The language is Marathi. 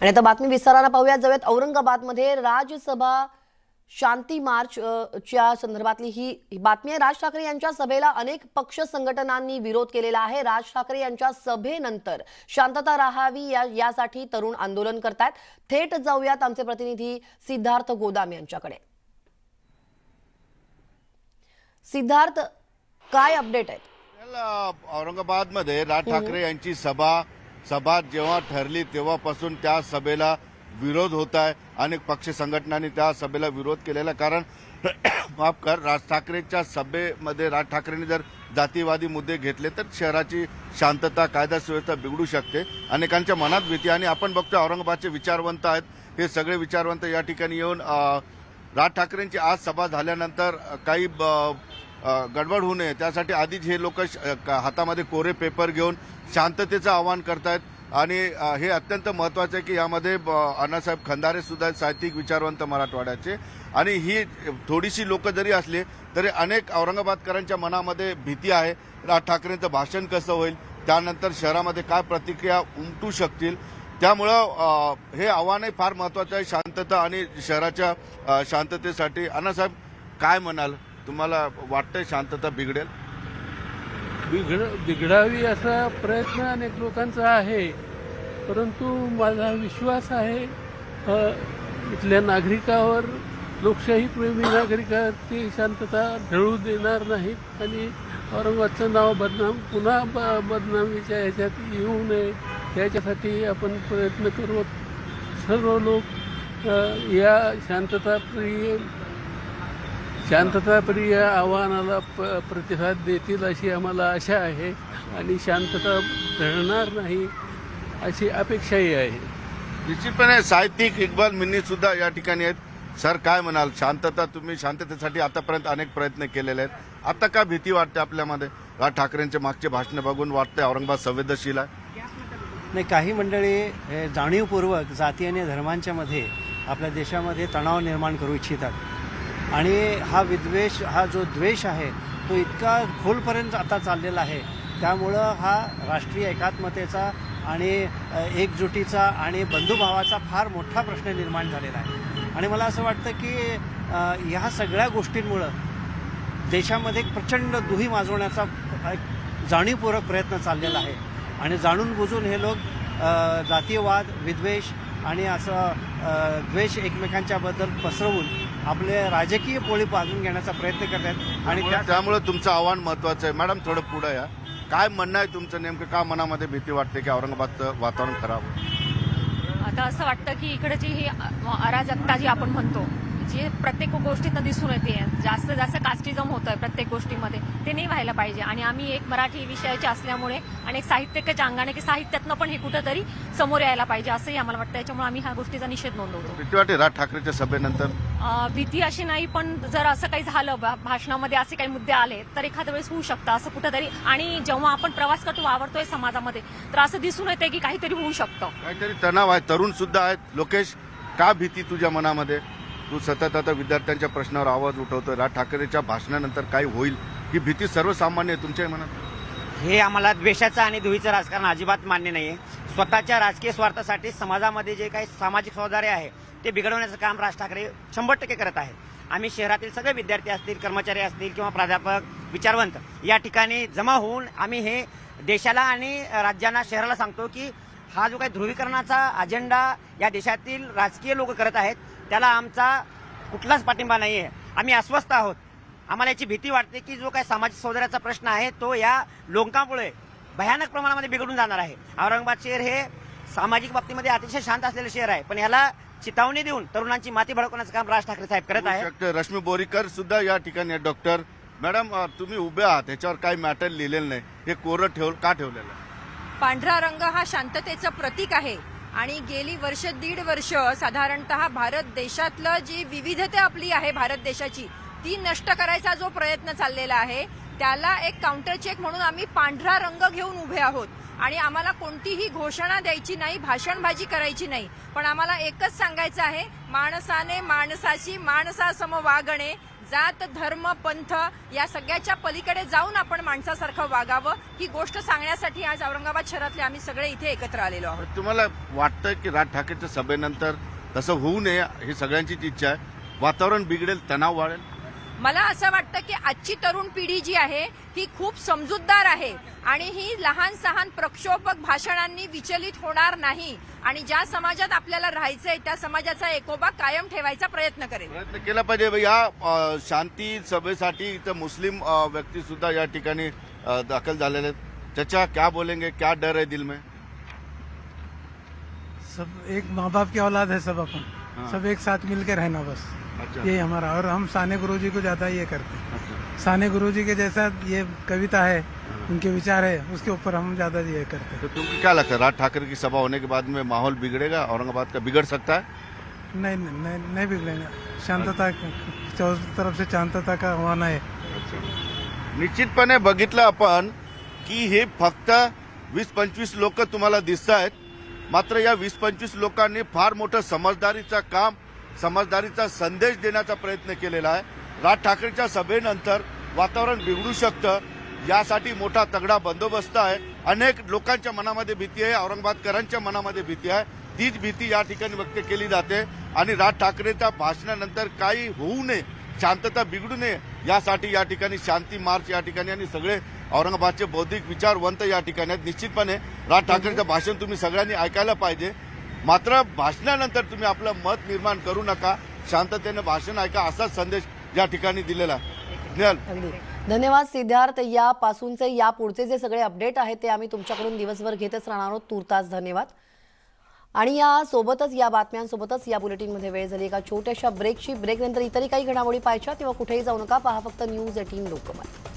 आणि आता बातमी विस्तारानं पाहूयात. जाऊयात औरंगाबादमध्ये राजसभा शांती मार्च च्या संदर्भातली ही बातमी आहे. राज ठाकरे यांच्या सभेला अनेक पक्ष संघटनांनी विरोध केलेला आहे. राज ठाकरे यांच्या सभेनंतर शांतता राहावी या यासाठी तरुण आंदोलन करतायत. थेट जाऊयात आमचे प्रतिनिधी सिद्धार्थ गोदाम यांच्याकडे. सिद्धार्थ काय अपडेट आहेत? औरंगाबादमध्ये राज ठाकरे यांची सभा सभा जेव्हा ठरली तेव्हापासून त्या सभेला विरोध होत आहे. अनेक पक्ष संघटनांनी त्या सभेला विरोध केलेला कारण माफ कर राज ठाकरेंच्या सभेमध्ये राज ठाकरेंनी जर जातीवादी मुद्दे घेतले तर शहराची शांतता कायदा सुव्यवस्था बिघडू शकते. अनेकांच्या मनात भीती आणि आपण बघतो औरंगाबादचे विचारवंत आहेत. हे सगळे विचारवंत या ठिकाणी येऊन राज ठाकरेंची आज सभा झाल्यानंतर काही ब- गडबड होऊ नये. त्यासाठी आधीच हे लोक हातामध्ये कोरे पेपर घेऊन शांततेचं आवाहन करतायत. आणि हे अत्यंत महत्वाचं आहे की यामध्ये ब- अण्णासाहेब खंदारे सुद्धा आहेत, साहित्यिक विचारवंत मराठवाड्याचे. आणि ही थोडीशी लोक जरी असले तरी अनेक औरंगाबादकरांच्या मनामध्ये भीती आहे. राज ठाकरेंचं भाषण कसं होईल? त्यानंतर शहरामध्ये काय प्रतिक्रिया उमटू शकतील? त्यामुळं हे आव्हानही फार महत्वाचं आहे. शांतता आणि शहराच्या शांततेसाठी. अण्णासाहेब काय म्हणाल? तुम्हाला वाटतंय शांतता बिघडेल? बिघड बिघडावी असा प्रयत्न अनेक लोकांचा आहे. परंतु माझा विश्वास आहे इथल्या नागरिकावर लोकशाही प्रेमी नागरिकांची ती शांतता ढळू देणार नाहीत आणि औरंगाबादचं नाव बदनाम पुन्हा ब बदनामीच्या ह्याच्यात येऊ नये याच्यासाठी आपण प्रयत्न करू. सर्व लोक या शांतताप्रिय शांतताप्रिय आव्हानाला प प्रतिसाद देतील अशी आम्हाला आशा आहे. आणि शांतता ढळणार नाही अशी अपेक्षाही आहे. निश्चितपणे साहित्यिक इक्बाल मिन्नी सुद्धा या ठिकाणी आहेत. सर काय म्हणाल? शांतता तुम्ही शांततेसाठी आतापर्यंत अनेक प्रयत्न केलेले आहेत. आता का भीती वाटते आपल्यामध्ये? राज ठाकरेंचे मागचे भाषण बघून वाटते औरंगाबाद संवेदनशील आहे? नाही काही मंडळी हे जाणीवपूर्वक जाती आणि धर्मांच्या मध्ये आपल्या देशामध्ये तणाव निर्माण करू इच्छितात. आणि हा विद्वेष हा जो द्वेष आहे तो इतका खोलपर्यंत आता चाललेला आहे. त्यामुळं हा राष्ट्रीय एकात्मतेचा आणि एकजुटीचा आणि बंधुभावाचा फार मोठा प्रश्न निर्माण झालेला आहे. आणि मला असं वाटतं की ह्या सगळ्या गोष्टींमुळं देशामध्ये एक प्रचंड दुही माजवण्याचा एक जाणीवपूर्वक प्रयत्न चाललेला आहे. आणि जाणून बुजून हे लोक जातीयवाद विद्वेष आणि असं द्वेष एकमेकांच्याबद्दल पसरवून आपले राजकीय पोळी बाजून घेण्याचा प्रयत्न करतात आणि त्या त्यामुळे तुमचं आव्हान महत्वाचं आहे. मॅडम थोडं पुढे या. काय म्हणणं आहे तुमचं? नेमकं का मनामध्ये भीती वाटते की औरंगाबादचं वातावरण खराब होईल? आता असं वाटतं की इकडची ही अ- अराजकता जी आपण म्हणतो जी प्रत्येक गोष्टीतनं दिसून येते. जास्त जास्त कास्टिझम होत आहे प्रत्येक गोष्टीमध्ये. ते नाही व्हायला पाहिजे. आणि आम्ही एक मराठी विषयाचे असल्यामुळे आणि एक साहित्यकाच्या अंगाने की साहित्यातनं पण हे कुठंतरी समोर यायला पाहिजे असंही आम्हाला वाटतं. त्याच्यामुळे आम्ही ह्या गोष्टीचा निषेध नोंदवतो. भीती वाटते राज ठाकरेच्या सभेनंतर? भीती अशी नाही पण जर असं काही झालं भाषणामध्ये असे काही मुद्दे आले तर एखाद्या वेळेस होऊ शकतं असं कुठंतरी. आणि जेव्हा आपण प्रवास करतो वावरतोय समाजामध्ये तर असं दिसून येते की काहीतरी होऊ शकतं. काहीतरी तणाव आहे. तरुण सुद्धा आहेत. लोकेश का भीती तुझ्या मनामध्ये? तू सतत आता विद्यार्थ्यांच्या प्रश्नावर आवाज उठवतो राज ठाकरेच्या भाषणानंतर काय होईल? ही भीती सर्वसामान्य आहे तुमच्या मनात? हे आम्हाला द्वेषाचं आणि दुहीचं राजकारण अजिबात मान्य नाही आहे स्वतःच्या राजकीय स्वार्थासाठी समाजामध्ये जे काही सामाजिक सौदार्य आहे ते बिघडवण्याचं काम राज ठाकरे शंभर टक्के करत आहेत. आम्ही शहरातील सगळे विद्यार्थी असतील कर्मचारी असतील किंवा प्राध्यापक विचारवंत या ठिकाणी जमा होऊन आम्ही हे देशाला आणि राज्यांना शहराला सांगतो की हा जो काही ध्रुवीकरणाचा अजेंडा या देशातील राजकीय लोक करत आहेत त्याला आमचा कुठलाच पाठिंबा नाही आहे आम्ही अस्वस्थ आहोत. आम्हाला याची भीती वाटते की जो काही सामाजिक सौंदर्याचा प्रश्न आहे तो या लोकांमुळे भयानक प्रमाणामध्ये बिघडून जाणार आहे. औरंगाबाद शहर हे सामाजिक बाबतीमध्ये अतिशय शांत असलेलं शहर आहे. पण ह्याला चितावणी देऊन तरुणांची माती भडकवण्याचं काम राज ठाकरे साहेब करत आहे डॉक्टर रश्मी बोरीकर सुद्धा या ठिकाणी आहेत डॉक्टर मॅडम तुम्ही उभे आहात. ह्याच्यावर काही मॅटर लिहिलेलं नाही. हे कोरं ठेव का ठेवलेलं पांढरा रंग हा शांततेचं प्रतीक आहे. आणि गेली वर्ष दीड वर्ष साधारणतः भारत देशातलं जी विविधता आपली आहे भारत देशाची ती नष्ट करायचा जो प्रयत्न चाललेला आहे त्याला एक काउंटर चेक म्हणून आम्ही पांढरा रंग घेऊन उभे आहोत. आणि आम्हाला कोणतीही घोषणा द्यायची नाही भाषणबाजी करायची नाही. पण आम्हाला एकच सांगायचं आहे माणसाने माणसाची माणसासम वागणे जात धर्म पंथ या सगळ्याच्या पलीकडे जाऊन आपण माणसासारखं वागावं ही गोष्ट सांगण्यासाठी आज औरंगाबाद शहरातले आम्ही सगळे इथे एकत्र आलेलो आहोत. तुम्हाला वाटतं की राज ठाकरेच्या सभेनंतर तसं होऊ नये ही सगळ्यांचीच इच्छा आहे. वातावरण बिघडेल तणाव वाढेल? मला असं वाटतं की आजची तरुण पिढी जी आहे ही खूप समजूतदार आहे आणि ही लहान सहान प्रक्षोभक भाषणांनी विचलित होणार नाही आणि ज्या समाजात आपल्याला राहायचंय त्या समाजाचा एकोबा कायम ठेवायचा प्रयत्न करेल. प्रयत्न केला पाहिजे. या शांती सभेसाठी इथं मुस्लिम व्यक्ती सुद्धा या ठिकाणी दाखल झालेले आहेत. त्याच्या क्या बोलेंगे? क्या डर है दिल में? सब एक माँ बाप की औलाद है सब अपन। सब एक साथ मिलकर रहना बस। अच्छा। यही हमारा और हम साने गुरु जी को ज्यादा ये करते हैं। साने गुरु जी के जैसा ये कविता है उनके विचार है उसके ऊपर हम ज्यादा ये करते हैं। तो तुमको क्या लगता है राज ठाकरे की सभा होने के बाद में माहौल बिगड़ेगा औरंगाबाद का बिगड़ सकता है? नहीं नहीं नहीं, बिगड़ेंगे। शांतता चौथी तरफ से शांतता का होना है। निश्चितपणे बघितलं आपण की हे फक्त वीस पंचवीस लोक तुम्हाला दिसत आहेत मात्र या वीस पंचवीस लोकांनी फार मोठं समजदारीचं काम समजदारीचा संदेश देण्याचा प्रयत्न केलेला आहे. राज ठाकरेच्या सभेनंतर वातावरण बिघडू शकतं यासाठी मोठा तगडा बंदोबस्त आहे. अनेक लोकांच्या मनामध्ये भीती आहे औरंगाबादकरांच्या मनामध्ये भीती आहे. तीच भीती या ठिकाणी व्यक्त केली जाते. आणि राज ठाकरेच्या भाषणानंतर काही होऊ नये शांतता बिघडू नये यासाठी या ठिकाणी शांती मार्च या ठिकाणी आणि सगळे औरंगाबादचे बौद्धिक विचारवंत या ठिकाणी आहेत. निश्चितपणे राज ठाकरेंचं भाषण तुम्ही सगळ्यांनी ऐकायला पाहिजे. मात्र भाषणानंतर तुम्ही आपलं मत निर्माण करू नका. शांततेने भाषण ऐका असाच संदेश या ठिकाणी दिलेला धन्यवाद सिद्धार्थ. यापासूनचे या पुढचे जे सगळे अपडेट आहेत ते आम्ही तुमच्याकडून दिवसभर घेतच राहणार आहोत. तुर्तास धन्यवाद. आणि या सोबतच या बातम्यांसोबतच या बुलेटिनमध्ये वेळ झाली. एका छोट्याशा ब्रेकची ब्रेकनंतर इतरही काही घडामोडी पाहायच्या तेव्हा कुठेही जाऊ नका. पहा फक्त न्यूज एटीन लोकमत.